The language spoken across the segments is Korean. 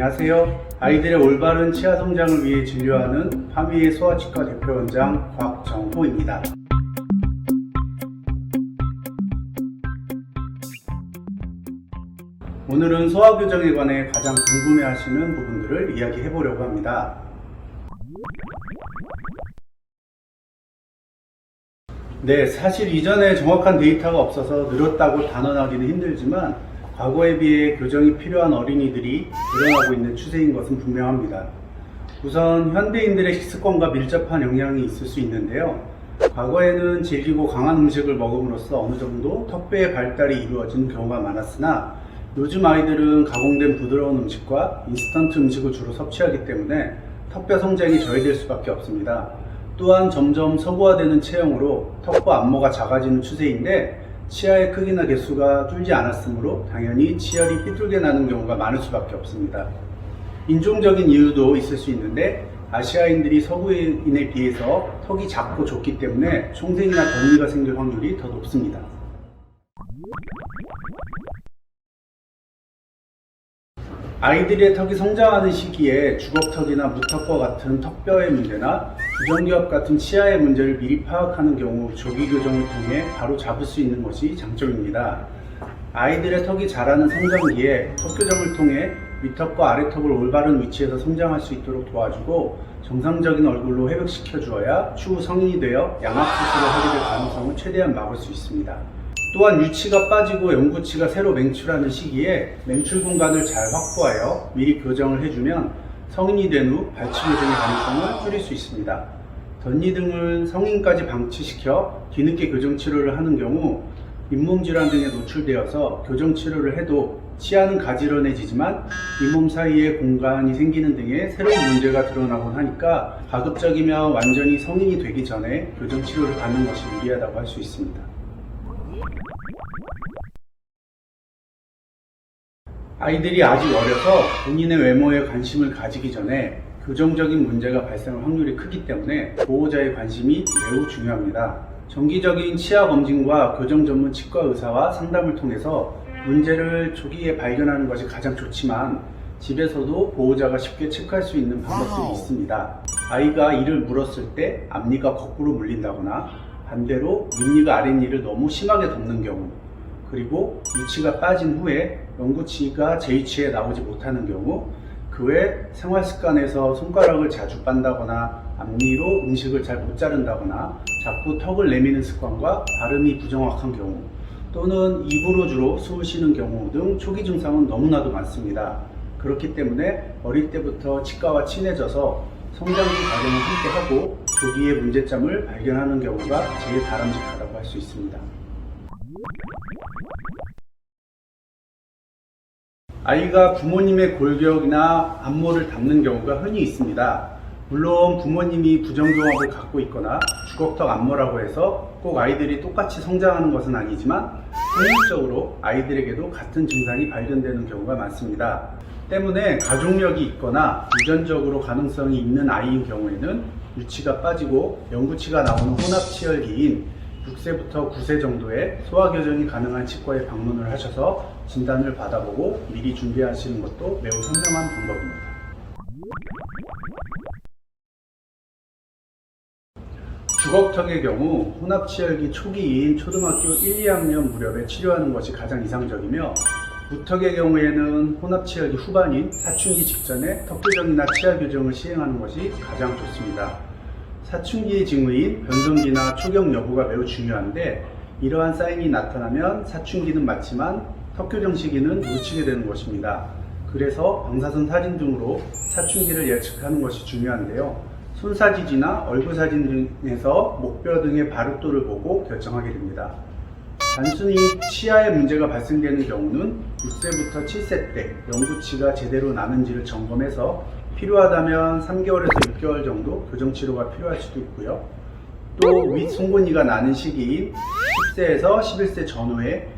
안녕하세요. 아이들의 올바른 치아 성장을 위해 진료하는 파미의 소아치과 대표원장 곽정호입니다. 오늘은 소아 교정에 관해 가장 궁금해하시는 부분들을 이야기해 보려고 합니다. 네, 사실 이전에 정확한 데이터가 없어서 늘었다고 단언하기는 힘들지만 과거에 비해 교정이 필요한 어린이들이 늘어나고 있는 추세인 것은 분명합니다. 우선 현대인들의 식습관과 밀접한 영향이 있을 수 있는데요. 과거에는 질기고 강한 음식을 먹음으로써 어느 정도 턱뼈의 발달이 이루어진 경우가 많았으나 요즘 아이들은 가공된 부드러운 음식과 인스턴트 음식을 주로 섭취하기 때문에 턱뼈 성장이 저해될 수밖에 없습니다. 또한 점점 서구화되는 체형으로 턱과 안모가 작아지는 추세인데 치아의 크기나 개수가 줄지 않았으므로 당연히 치열이 삐뚤게 나는 경우가 많을 수밖에 없습니다. 인종적인 이유도 있을 수 있는데 아시아인들이 서구인에 비해서 턱이 작고 좁기 때문에 총생이나 덧니가 생길 확률이 더 높습니다. 아이들의 턱이 성장하는 시기에 주걱턱이나 무턱과 같은 턱뼈의 문제나 부정기업 같은 치아의 문제를 미리 파악하는 경우 조기 교정을 통해 바로 잡을 수 있는 것이 장점입니다. 아이들의 턱이 자라는 성장기에 턱 교정을 통해 윗턱과 아래턱을 올바른 위치에서 성장할 수 있도록 도와주고 정상적인 얼굴로 회복시켜 주어야 추후 성인이 되어 양악 수술을 하게 될 가능성을 최대한 막을 수 있습니다. 또한 유치가 빠지고 연구치가 새로 맹출하는 시기에 맹출 공간을 잘 확보하여 미리 교정을 해주면 성인이 된 후 발치 교정의 가능성을 줄일 수 있습니다. 덧니 등을 성인까지 방치시켜 뒤늦게 교정 치료를 하는 경우 잇몸 질환 등에 노출되어서 교정 치료를 해도 치아는 가지런해지지만 잇몸 사이에 공간이 생기는 등의 새로운 문제가 드러나곤 하니까 가급적이면 완전히 성인이 되기 전에 교정 치료를 받는 것이 유리하다고 할 수 있습니다. 아이들이 아직 어려서 본인의 외모에 관심을 가지기 전에 교정적인 문제가 발생할 확률이 크기 때문에 보호자의 관심이 매우 중요합니다. 정기적인 치아 검진과 교정 전문 치과 의사와 상담을 통해서 문제를 초기에 발견하는 것이 가장 좋지만 집에서도 보호자가 쉽게 체크할 수 있는 방법들이 있습니다. 아이가 이를 물었을 때 앞니가 거꾸로 물린다거나 반대로 윗니가 아랫니를 너무 심하게 덮는 경우 그리고 위치가 빠진 후에 영구치가 제 위치에 나오지 못하는 경우 그 외 생활 습관에서 손가락을 자주 빤다거나 앞니로 음식을 잘 못 자른다거나 자꾸 턱을 내미는 습관과 발음이 부정확한 경우 또는 입으로 주로 숨을 쉬는 경우 등 초기 증상은 너무나도 많습니다. 그렇기 때문에 어릴 때부터 치과와 친해져서 성장기 과정을 함께 하고 조기에 문제점을 발견하는 경우가 제일 바람직하다고 할 수 있습니다. 아이가 부모님의 골격이나 안모를 닮는 경우가 흔히 있습니다. 물론 부모님이 부정경합을 갖고 있거나 주걱턱 안모라고 해서 꼭 아이들이 똑같이 성장하는 것은 아니지만 확률적으로 아이들에게도 같은 증상이 발견되는 경우가 많습니다. 때문에 가족력이 있거나 유전적으로 가능성이 있는 아이인 경우에는 유치가 빠지고 영구치가 나오는 혼합치열기인 6세부터 9세 정도의 소아교정이 가능한 치과에 방문을 하셔서 진단을 받아보고 미리 준비하시는 것도 매우 현명한 방법입니다. 주걱턱의 경우 혼합치열기 초기인 초등학교 1, 2학년 무렵에 치료하는 것이 가장 이상적이며 무턱의 경우에는 혼합치열기 후반인 사춘기 직전에 턱교정이나 치아 교정을 시행하는 것이 가장 좋습니다. 사춘기의 징후인 변성기나 초경 여부가 매우 중요한데 이러한 사인이 나타나면 사춘기는 맞지만 턱교정 시기는 놓치게 되는 것입니다. 그래서 방사선 사진 등으로 사춘기를 예측하는 것이 중요한데요. 손사진이나 얼굴 사진 등에서 목뼈 등의 바르도를 보고 결정하게 됩니다. 단순히 치아에 문제가 발생되는 경우는 6세부터 7세 때 영구치가 제대로 나는지를 점검해서 필요하다면 3개월에서 6개월 정도 교정 치료가 필요할 수도 있고요. 또 윗송곳니가 나는 시기인 10세에서 11세 전후에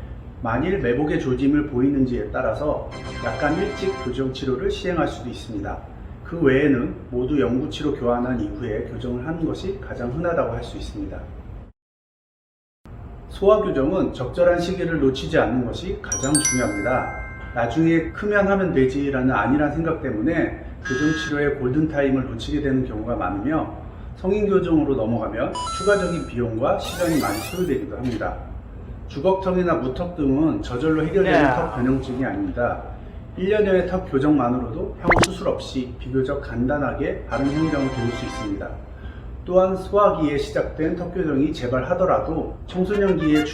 만일 매복의 조짐을 보이는지에 따라서 약간 일찍 교정 치료를 시행할 수도 있습니다. 그 외에는 모두 영구치로 교환한 이후에 교정을 하는 것이 가장 흔하다고 할 수 있습니다. 소아교정은 적절한 시기를 놓치지 않는 것이 가장 중요합니다. 나중에 크면 하면 되지라는 안일한 생각 때문에 교정 치료의 골든타임을 놓치게 되는 경우가 많으며 성인 교정으로 넘어가면 추가적인 비용과 시간이 많이 소요되기도 합니다. 주걱턱이나 무턱 등은 저절로 해결되는 네. 턱 변형증이 아닙니다. 1년여의 턱 교정만으로도 향후 수술 없이 비교적 간단하게 바른 행정을 도울 수 있습니다. 또한 소화기에 시작된 턱 교정이 재발하더라도 청소년기에